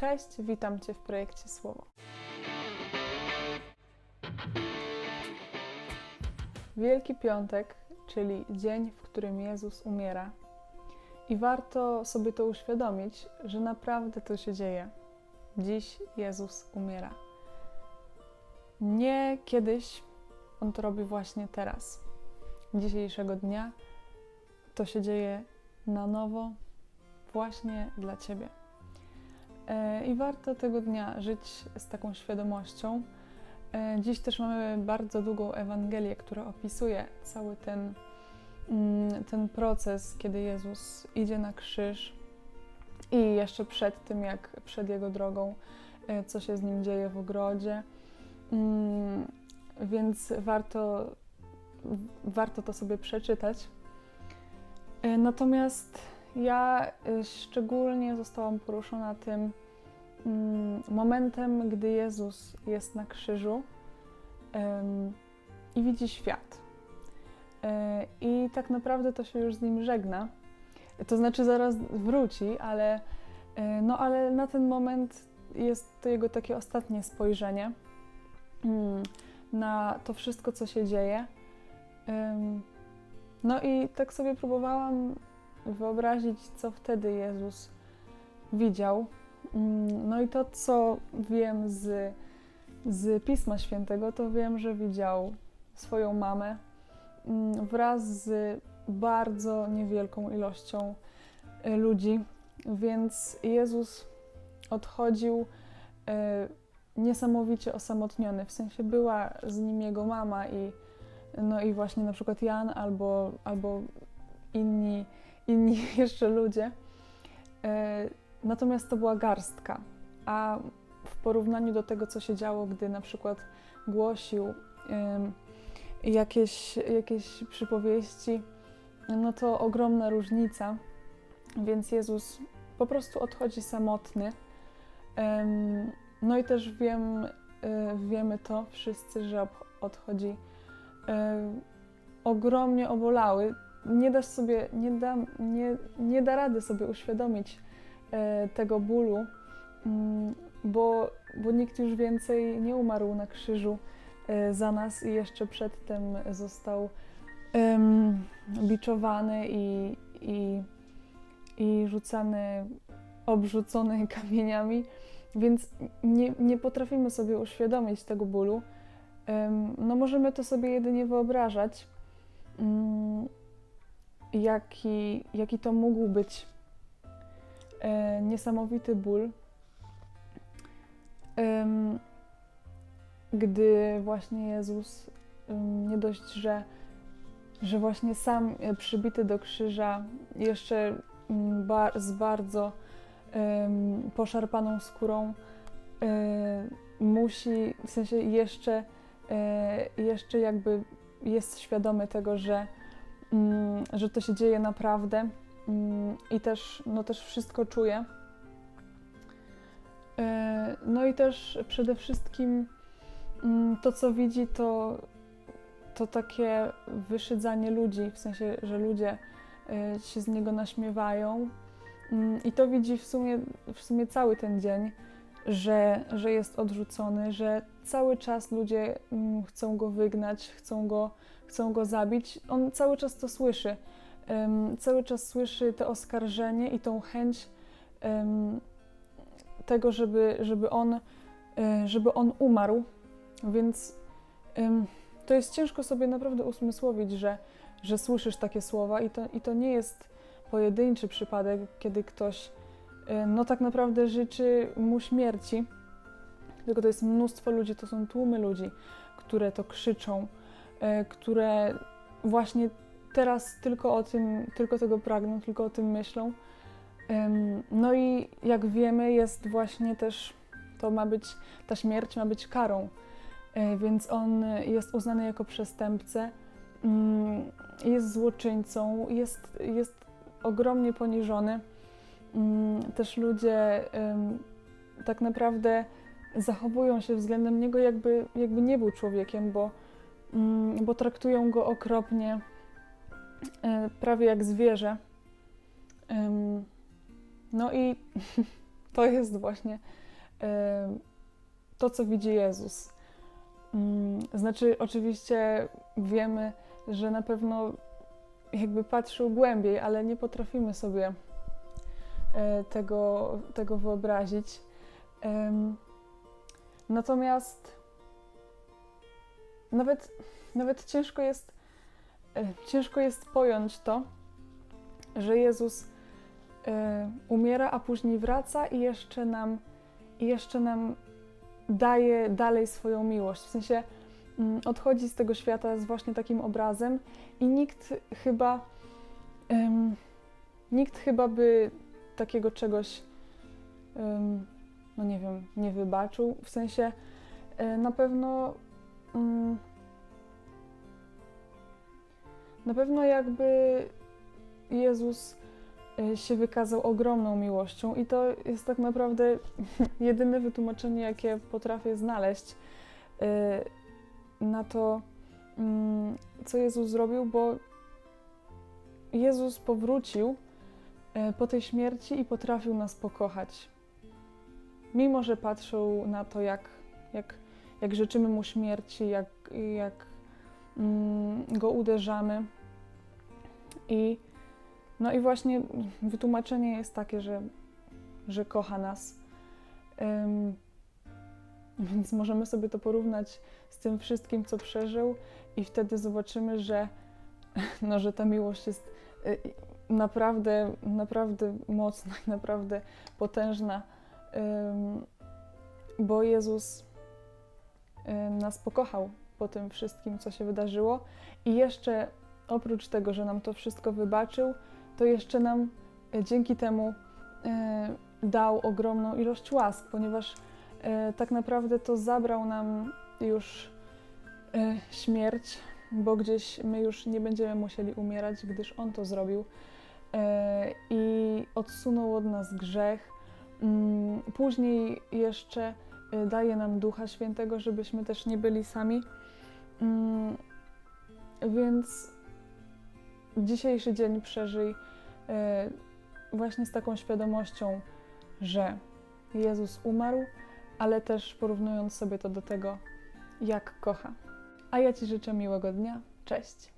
Cześć, witam Cię w projekcie Słowo. Wielki Piątek, czyli dzień, w którym Jezus umiera. I warto sobie to uświadomić, że naprawdę to się dzieje. Dziś Jezus umiera. Nie kiedyś, On to robi właśnie teraz. Dzisiejszego dnia to się dzieje na nowo, właśnie dla Ciebie. E, I warto tego dnia żyć z taką świadomością. E, Dziś też mamy bardzo długą Ewangelię, która opisuje cały ten, mm, ten proces, kiedy Jezus idzie na krzyż i jeszcze przed tym, jak przed Jego drogą, e, co się z Nim dzieje w ogrodzie. Mm, Więc warto, warto to sobie przeczytać. Natomiast ja y, szczególnie zostałam poruszona tym mm, momentem, gdy Jezus jest na krzyżu i widzi świat. E, I tak naprawdę to się już z nim żegna. To znaczy zaraz wróci, ale, e, no, ale na ten moment jest to jego takie ostatnie spojrzenie mm, na to wszystko, co się dzieje. No i tak sobie próbowałam wyobrazić, co wtedy Jezus widział. Mm, No i to, co wiem z, z Pisma Świętego, to wiem, że widział swoją mamę mm, wraz z bardzo niewielką ilością y, ludzi, więc Jezus odchodził y, niesamowicie osamotniony. W sensie była z nim jego mama i no i właśnie na przykład Jan albo, albo inni, inni jeszcze ludzie. E, Natomiast to była garstka, a w porównaniu do tego, co się działo, gdy na przykład głosił jakieś, jakieś przypowieści, no to ogromna różnica. Więc Jezus po prostu odchodzi samotny. No i też wiem, y, wiemy to wszyscy, że odchodzi e, ogromnie obolały. Nie dasz sobie, nie da, nie, nie da rady sobie uświadomić e, tego bólu, mm, bo, bo nikt już więcej nie umarł na krzyżu e, za nas i jeszcze przedtem został em, biczowany i, i, i rzucany, obrzucony kamieniami, więc nie, nie potrafimy sobie uświadomić tego bólu. No możemy to sobie jedynie wyobrażać, mm, jaki, jaki to mógł być e, niesamowity ból, em, gdy właśnie Jezus em, nie dość, że, że właśnie sam e, przybity do krzyża, jeszcze z bardzo em, poszarpaną skórą, e, musi, w sensie jeszcze e, jeszcze jakby jest świadomy tego, że, że to się dzieje naprawdę mm, i też, no też wszystko czuje. E, No i też przede wszystkim mm, to, co widzi, to, to takie wyszydzanie ludzi, w sensie, że ludzie e, się z niego naśmiewają. Mm, I to widzi w sumie, w sumie cały ten dzień że, że jest odrzucony, że cały czas ludzie mm, chcą go wygnać, chcą go, chcą go zabić. On cały czas to słyszy. Cały czas słyszy to oskarżenie i tą chęć tego, żeby, żeby, on, e, żeby on umarł. Więc to jest ciężko sobie naprawdę usmysłowić, że, że słyszysz takie słowa i to, i to nie jest pojedynczy przypadek, kiedy ktoś e, no tak naprawdę życzy mu śmierci. Tylko to jest mnóstwo ludzi, to są tłumy ludzi, które to krzyczą, e, które właśnie teraz tylko o tym, tylko tego pragną, tylko o tym myślą. No i jak wiemy, jest właśnie też, to ma być, ta śmierć ma być karą, E, więc on jest uznany jako przestępcę, mm, jest złoczyńcą, jest, jest ogromnie poniżony. Mm, Też ludzie tak naprawdę zachowują się względem niego, jakby, jakby nie był człowiekiem, bo, mm, bo traktują go okropnie, e, prawie jak zwierzę. No i to jest właśnie e, to, co widzi Jezus. Mm, Znaczy, oczywiście wiemy, że na pewno jakby patrzył głębiej, ale nie potrafimy sobie e, tego, tego wyobrazić. Natomiast nawet, nawet ciężko jest e, ciężko jest pojąć to, że Jezus e, umiera, a później wraca i jeszcze nam, i jeszcze nam daje dalej swoją miłość. W sensie mm, odchodzi z tego świata z właśnie takim obrazem i nikt chyba nikt chyba by takiego czegoś no nie wiem, nie wybaczył. W sensie e, na pewno mm, na pewno jakby Jezus e, się wykazał ogromną miłością i to jest tak naprawdę jedyne wytłumaczenie, jakie potrafię znaleźć e, na to, mm, co Jezus zrobił, bo Jezus powrócił po tej śmierci i potrafił nas pokochać. Mimo, że patrzył na to, jak, jak, jak życzymy mu śmierci, jak, jak mm, go uderzamy. I, no i właśnie wytłumaczenie jest takie, że, że kocha nas. Więc możemy sobie to porównać z tym wszystkim, co przeżył, i wtedy zobaczymy, że, no, że ta miłość jest y, naprawdę, naprawdę mocna naprawdę potężna, bo Jezus nas pokochał po tym wszystkim, co się wydarzyło, i jeszcze oprócz tego, że nam to wszystko wybaczył, to jeszcze nam y, dzięki temu y, dał ogromną ilość łask, ponieważ y, tak naprawdę to zabrał nam już śmierć, bo gdzieś my już nie będziemy musieli umierać, gdyż On to zrobił i odsunął od nas grzech. Mm, Później jeszcze y, daje nam Ducha Świętego, żebyśmy też nie byli sami. Mm, Więc dzisiejszy dzień przeżyj e, właśnie z taką świadomością, że Jezus umarł, ale też porównując sobie to do tego, jak kocha. A ja Ci życzę miłego dnia. Cześć!